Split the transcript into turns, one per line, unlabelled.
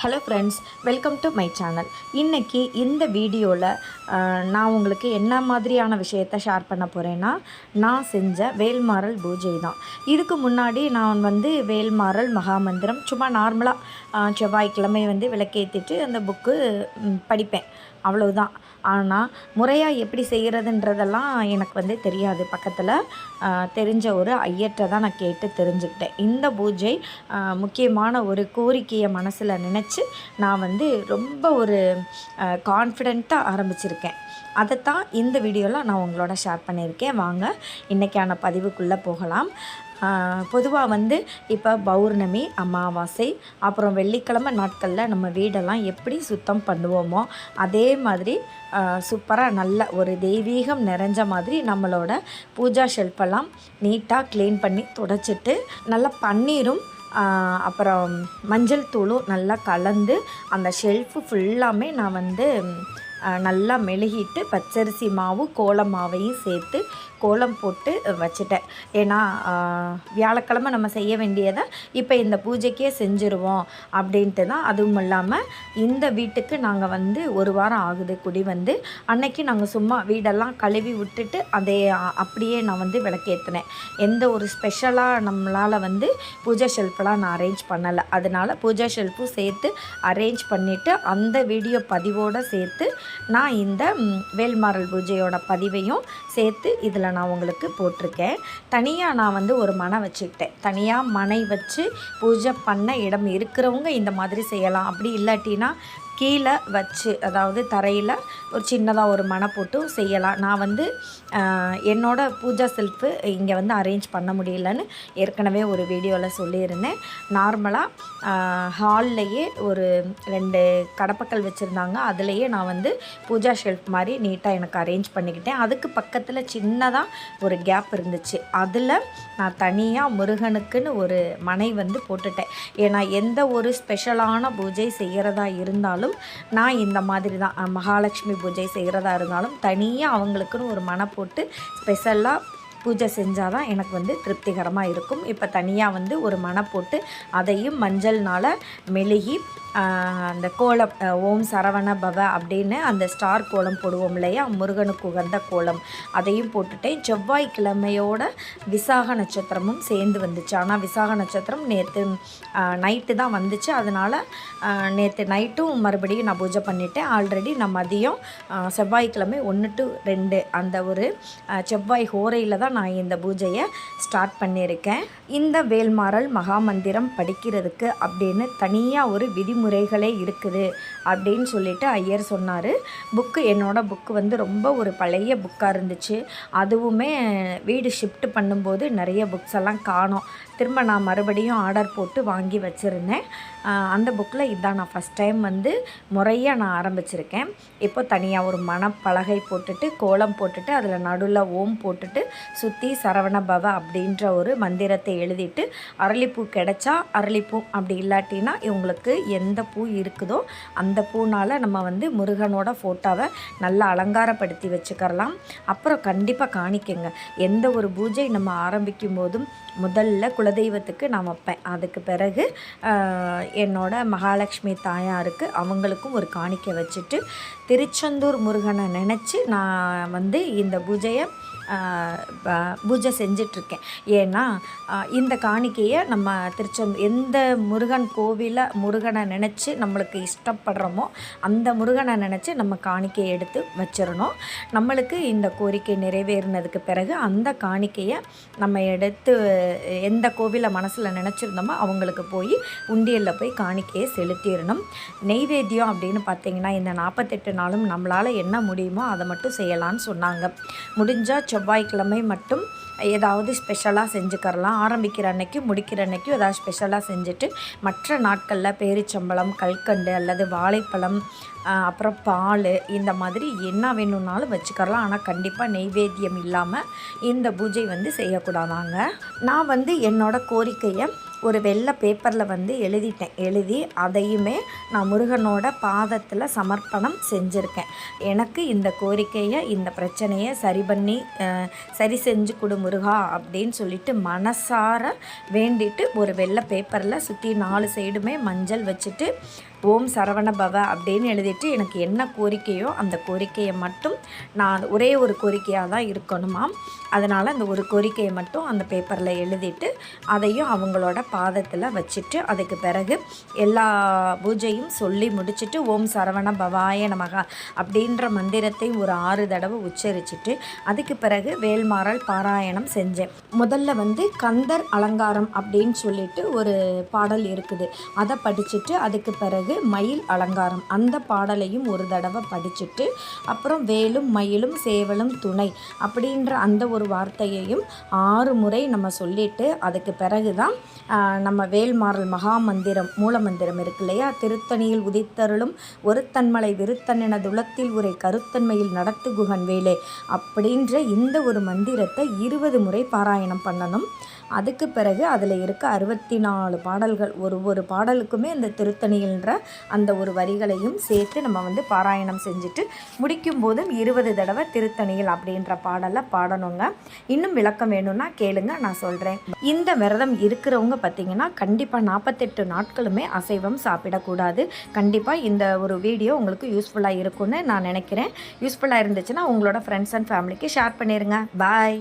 Hello friends welcome to my channel இன்றைக்கி இந்த வீடியோவில் நான் உங்களுக்கு என்ன மாதிரியான விஷயத்தை ஷேர் பண்ண போகிறேன்னா நான் செஞ்ச வேல்மாறல் பூஜை தான். இதுக்கு முன்னாடி நான் வந்து வேல்மாறல் மகாமந்திரம் சும்மா நார்மலாக செவ்வாய்க்கிழமை வந்து விளக்கேற்றிட்டு அந்த புக்கு படிப்பேன். அவ்வளோதான் ஆனால் முறையாக எப்படி செய்கிறதுன்றதெல்லாம் எனக்கு வந்து தெரியாது. பக்கத்தில் தெரிஞ்ச ஒரு ஐயற்றை தான் நான் கேட்டு தெரிஞ்சுக்கிட்டேன். இந்த பூஜை முக்கியமான ஒரு கோரிக்கையை மனசில் நினச்சி நான் வந்து ரொம்ப ஒரு கான்ஃபிடெண்ட்டாக ஆரம்பிச்சிருக்கேன். அதைத்தான் இந்த வீடியோவில் நான் உங்களோட ஷேர் பண்ணியிருக்கேன். வாங்க இன்றைக்கான பதிவுக்குள்ளே போகலாம். பொதுவாக வந்து இப்போ பௌர்ணமி அமாவாசை அப்புறம் வெள்ளிக்கிழமை நாட்களில் நம்ம வீடெல்லாம் எப்படி சுத்தம் பண்ணுவோமோ அதே மாதிரி சூப்பராக நல்ல ஒரு தெய்வீகம் நிறைஞ்ச மாதிரி நம்மளோட பூஜா ஷெல்ஃபெல்லாம் நீட்டாக க்ளீன் பண்ணி துடைச்சிட்டு நல்லா பன்னீரும் அப்புறம் மஞ்சள் தூளும் நல்லா கலந்து அந்த ஷெல்ஃபு ஃபுல்லாமே நான் வந்து நல்லா மெழுகிட்டு பச்சரிசி மாவு கோலம் மாவையும் சேர்த்து கோலம் போட்டு வச்சுட்டேன். ஏன்னா வியாழக்கிழமை நம்ம செய்ய வேண்டியதை இப்போ இந்த பூஜைக்கே செஞ்சுருவோம் அப்படின்ட்டு தான். அதுவும் இல்லாமல் இந்த வீட்டுக்கு நாங்கள் வந்து ஒரு வாரம் ஆகுது குடி வந்து. அன்னைக்கு நாங்கள் சும்மா வீடெல்லாம் கழுவி விட்டுட்டு அதே அப்படியே நான் வந்து விளக்கேற்றினேன் எந்த ஒரு ஸ்பெஷலாக நம்மளால் வந்து பூஜை ஷெல்ஃபெலாம் நான் அரேஞ்ச் பண்ணலை. அதனால் பூஜை ஷெல்ஃபும் சேர்த்து அரேஞ்ச் பண்ணிவிட்டு அந்த வீடியோ பதிவோடு சேர்த்து நான் இந்த வேல்மாரல் பூஜையோட பதிவையும் சேர்த்து இதில் நான் உங்களுக்கு போட்டிருக்கேன். தனியாக நான் வந்து ஒரு மனை வச்சுக்கிட்டேன். தனியாக மனை வச்சு பூஜை பண்ண இடம் இருக்கிறவங்க இந்த மாதிரி செய்யலாம். அப்படி இல்லாட்டினா கீழே வச்சு அதாவது தரையில் ஒரு சின்னதாக ஒரு மனை போட்டு செய்யலாம். நான் வந்து என்னோடய என்னோட பூஜா செல்ஃபு இங்கே வந்து அரேஞ்ச் பண்ண முடியலன்னு ஏற்கனவே ஒரு வீடியோவில் சொல்லியிருந்தேன். நார்மலாக ஹால்லையே ஒரு ரெண்டு கடப்பக்கல் வச்சுருந்தாங்க. அதுலேயே நான் வந்து பூஜா ஷெல்ஃப் மாதிரி நீட்டாக எனக்கு அரேஞ்ச் பண்ணிக்கிட்டேன். அதுக்கு பக்கத்தில் சின்னதாக ஒரு கேப் இருந்துச்சு. அதில் நான் தனியாக முருகனுக்குன்னு ஒரு மனை வந்து போட்டுட்டேன். ஏன்னா எந்த ஒரு ஸ்பெஷலான பூஜை செய்கிறதா இருந்தாலும் நான் இந்த மாதிரி தான் மகாலட்சுமி பூஜை செய்கிறதா இருந்தாலும் தனியாக அவங்களுக்குன்னு ஒரு மனை போட்டு ஸ்பெஷலாக பூஜை செஞ்சால் தான் எனக்கு வந்து திருப்திகரமாக இருக்கும். இப்போ தனியாக வந்து ஒரு மனை போட்டு அதையும் மஞ்சள்னால் மெழுகி அந்த கோலம் ஓம் சரவண பவ அப்படின்னு அந்த ஸ்டார் கோலம் போடுவோம் இல்லையா? முருகனுக்கு உகந்த கோலம். அதையும் போட்டுட்டேன். செவ்வாய்க்கிழமையோட விசாக நட்சத்திரமும் சேர்ந்து வந்துச்சு. ஆனால் விசாக நட்சத்திரம் நேற்று நைட்டு தான் வந்துச்சு. அதனால் நேற்று நைட்டும் மறுபடியும் நான் பூஜை பண்ணிட்டேன். ஆல்ரெடி நான் மதியம் செவ்வாய்க்கிழமை ஒன்று டு ரெண்டு அந்த ஒரு செவ்வாய் ஹோரையில் தான் நான் இந்த பூஜையை ஸ்டார்ட் பண்ணியிருக்கேன். இந்த வேல்மாறல் மகாமந்திரம் படிக்கிறதுக்கு அப்படின்னு தனியாக ஒரு விதிமுறைகளே இருக்குது. அப்படின்னு சொல்லிட்டு ஐயர் சொன்னார். புக்கு என்னோடய புக்கு வந்து ரொம்ப ஒரு பழைய புக்காக இருந்துச்சு. அதுவுமே வீடு ஷிஃப்ட் பண்ணும்போது நிறைய புக்ஸ் எல்லாம் காணோம். திரும்ப நான் மறுபடியும் ஆர்டர் போட்டு வாங்கி வச்சுருந்தேன். அந்த புக்கில் இதான் நான் ஃபஸ்ட் டைம் வந்து முறையாக நான் ஆரம்பிச்சிருக்கேன். இப்போ தனியாக ஒரு மணப்பலகை போட்டுட்டு கோலம் போட்டுட்டு அதில் நடுவில் ஓம் போட்டுட்டு சுற்றி சரவண பவ அப்படின்ற ஒரு மந்திரத்தை எழுதிட்டு அரளிப்பூ கிடைச்சா அரளிப்பூ. அப்படி இல்லாட்டினா இவங்களுக்கு எந்த பூ இருக்குதோ அந்த அந்த பூனால் நம்ம வந்து முருகனோட ஃபோட்டோவை நல்லா அலங்காரப்படுத்தி வச்சுக்கரலாம் அப்புறம் கண்டிப்பாக காணிக்கங்க. எந்த ஒரு பூஜை நம்ம ஆரம்பிக்கும் போதும் முதல்ல குலதெய்வத்துக்கு நான் வைப்பேன் அதுக்கு பிறகு என்னோட மகாலட்சுமி தாயாருக்கு அவங்களுக்கும் ஒரு காணிக்கை வச்சுட்டு திருச்செந்தூர் முருகனை நினச்சி நான் வந்து இந்த பூஜையை பூஜை செஞ்சிட்ருக்கேன். ஏன்னா இந்த காணிக்கையை நம்ம திருச்செந்தூர் எந்த முருகன் கோவிலை முருகனை நினச்சி நம்மளுக்கு இஷ்டப்படுறோமோ அந்த முருகனை நினச்சி நம்ம காணிக்கையை எடுத்து வச்சிடணும். நம்மளுக்கு இந்த கோரிக்கை நிறைவேறினதுக்கு பிறகு அந்த காணிக்கையை நம்ம எடுத்து எந்த கோவிலை மனசில் நினச்சிருந்தோமோ அவங்களுக்கு போய் உண்டியலில் போய் காணிக்கையை செலுத்திடணும். நெய்வேத்தியம் அப்படின்னு பார்த்தீங்கன்னா இந்த நாற்பத்தெட்டு நாளும் நம்மளால் என்ன முடியுமோ அதை மட்டும் செய்யலான்னு சொன்னாங்க. முடிஞ்சால் செவ்வாய்க்கிழமை மட்டும் ஏதாவது ஸ்பெஷலாக செஞ்சுக்கரலாம் ஆரம்பிக்கிற அன்னைக்கு முடிக்கிற அன்னைக்கு ஏதாவது ஸ்பெஷலாக செஞ்சுட்டு மற்ற நாட்களில் பேரிச்சம்பழம் கல்கண்டு அல்லது வாழைப்பழம் அப்புறம் பால் இந்த மாதிரி என்ன வேணும்னாலும் வச்சுக்கரலாம் ஆனால் கண்டிப்பாக நெய்வேத்தியம் இல்லாமல் இந்த பூஜை வந்து செய்யக்கூடாதாங்க. நான் வந்து என்னோட கோரிக்கையை ஒரு வெள்ளை பேப்பரில் வந்து எழுதிட்டேன். எழுதி அதையுமே நான் முருகனோட பாதத்தில் சமர்ப்பணம் செஞ்சுருக்கேன். எனக்கு இந்த கோரிக்கையை இந்த பிரச்சனையை சரி பண்ணி சரி செஞ்சு கொடு முருகா அப்படின்னு சொல்லிட்டு மனசார வேண்டிட்டு ஒரு வெள்ளை பேப்பரில் சுற்றி நாலு சைடுமே மஞ்சள் வச்சுட்டு ஓம் சரவண பவ அப்படின்னு எழுதிட்டு எனக்கு என்ன கோரிக்கையோ அந்த கோரிக்கையை மட்டும் நான் ஒரே ஒரு கோரிக்கையாக தான் இருக்கணுமாம். அதனால் அந்த ஒரு கோரிக்கையை மட்டும் அந்த பேப்பரில் எழுதிட்டு அதையும் அவங்களோட பாதத்தில் வச்சுட்டு அதுக்கு பிறகு எல்லா பூஜையும் சொல்லி முடிச்சுட்டு ஓம் சரவண பவாய நமகா அப்படின்ற மந்திரத்தை ஒரு ஆறு தடவை உச்சரிச்சுட்டு அதுக்கு பிறகு வேல்மாறல் பாராயணம் செஞ்சேன். முதல்ல வந்து கந்தர் அலங்காரம் அப்படின்னு சொல்லிட்டு ஒரு பாடல் இருக்குது. அதை படிச்சுட்டு அதுக்கு பிறகு மயில் அலங்காரம். அந்த பாடலையும் ஒரு தடவை படிச்சுட்டு அப்புறம் வேலும் மயிலும் சேவலும் துணை அப்படின்ற அந்த ஒரு வார்த்தையையும் ஆறு முறை நம்ம சொல்லிட்டு அதுக்கு பிறகு தான் நம்ம வேல்மாறல் மகா மந்திரம் மூல மந்திரம் இருக்கு இல்லையா? திருத்தணியில் உதித்தருளும் ஒருத்தன்மலை விருத்தனென துளத்தில் உரை கருத்தன்மையில் நடத்து குகன் வேலே அப்படின்ற இந்த ஒரு மந்திரத்தை இருபது முறை பாராயணம் பண்ணணும். அதுக்கு பிறகு அதில் இருக்க அறுபத்தி நாலு பாடல்கள் ஒரு ஒரு பாடலுக்குமே அந்த திருத்தணியில்ன்ற அந்த ஒரு வரிகளையும் சேர்த்து நம்ம வந்து பாராயணம் செஞ்சுட்டு முடிக்கும் போதும் இருபது தடவை திருத்தணியில் அப்படின்ற பாடலை பாடணுங்க. இன்னும் விளக்கம் வேணும்னா கேளுங்க நான் சொல்கிறேன் இந்த விரதம் இருக்கிறவங்க பார்த்தீங்கன்னா கண்டிப்பாக நாற்பத்தெட்டு நாட்களுமே அசைவம் சாப்பிடக்கூடாது. கண்டிப்பாக இந்த ஒரு வீடியோ உங்களுக்கு யூஸ்ஃபுல்லாக இருக்கும்னு நான் நினைக்கிறேன். யூஸ்ஃபுல்லாக இருந்துச்சுன்னா உங்களோட ஃப்ரெண்ட்ஸ் அண்ட் ஃபேமிலிக்கு ஷேர் பண்ணிடுங்க பாய்